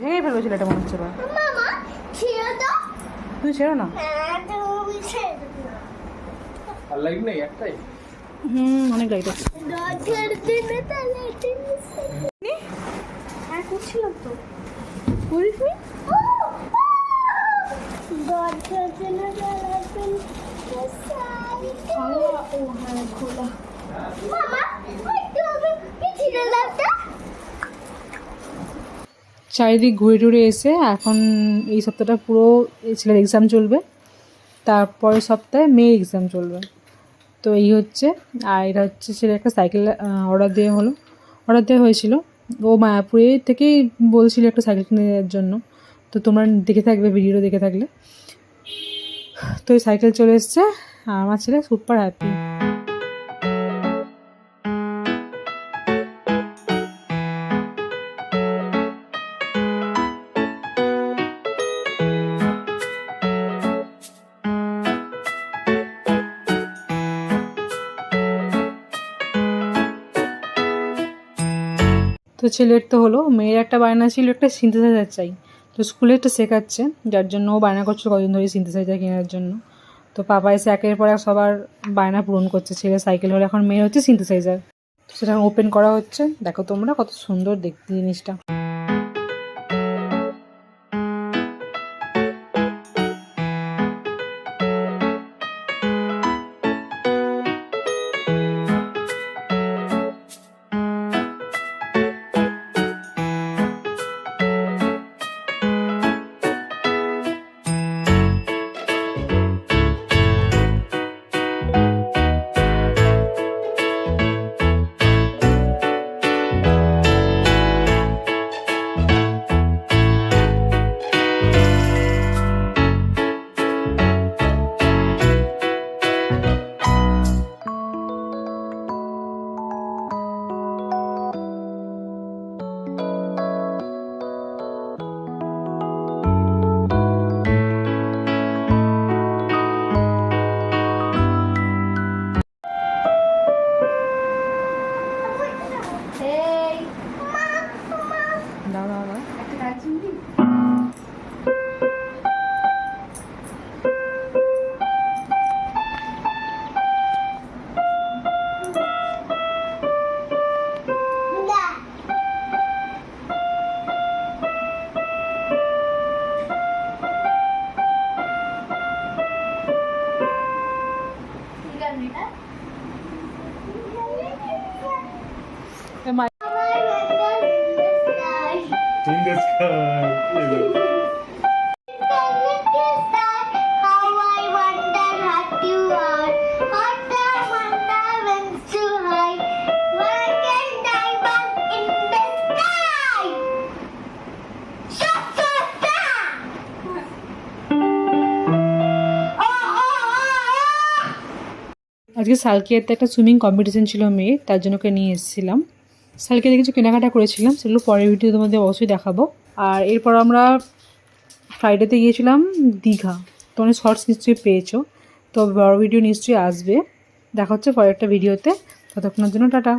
ভেঙে ফেলবে ছেলেটা মনে হচ্ছে এবার মামা ছেড়ে না? হ্যাঁ তুমি হুম অনেক লাইট আছে। করছিলাম তো। করিস নি মামা ওই তো চারিদিক ঘুরে টুরে এসে এখন এই সপ্তাহটা পুরো ছেলের এক্সাম চলবে। তারপরের সপ্তাহে মেয়ের এক্সাম চলবে। তো এই হচ্ছে, আর এটা হচ্ছে ছেলে একটা সাইকেল অর্ডার দেওয়া হলো। অর্ডার দেওয়া হয়েছিল। ও মায়াপুরে থেকেই বলছিল একটা সাইকেল কিনে দেওয়ার জন্য। তো তোমরা দেখে থাকবে ভিডিওটা দেখে থাকলে। তো এই সাইকেল চলে এসছে আমার ছেলে সুপার হ্যাপি তো ছেলের তো হলো, মেয়ের একটা বায়না ছিল, একটা সিনথেসাইজার চাই। তো স্কুলে একটা শেখাচ্ছে, যার জন্য ও বায়না করছে কদিন ধরে সিনথেসাইজার কেনার জন্য। তো পাপা এসে একের পর এক সবার বায়না পূরণ করছে, ছেলে সাইকেল হলে এখন মেয়ের হচ্ছে সিনথেসাইজার সেটা ওপেন করা হচ্ছে, দেখো তোমরা কত সুন্দর দেখতে জিনিসটা। I in the sky. আজকে সালকিয়াতে একটা সুইমিং কম্পিটিশান ছিল মেয়ে তার জন্য ওকে নিয়ে এসেছিলাম। সালকিয়াতে কিছু কেনাকাটা করেছিলাম, সেগুলো পরের ভিডিও তোমাদের অবশ্যই দেখাবো। আর এরপর আমরা ফ্রাইডেতে গিয়েছিলাম দীঘা। তোমরা শর্টস নিশ্চয়ই পেয়েছ। তো বড় ভিডিও নিশ্চয়ই আসবে। দেখা হচ্ছে পরের একটা ভিডিওতে ততক্ষণের জন্য টাটা।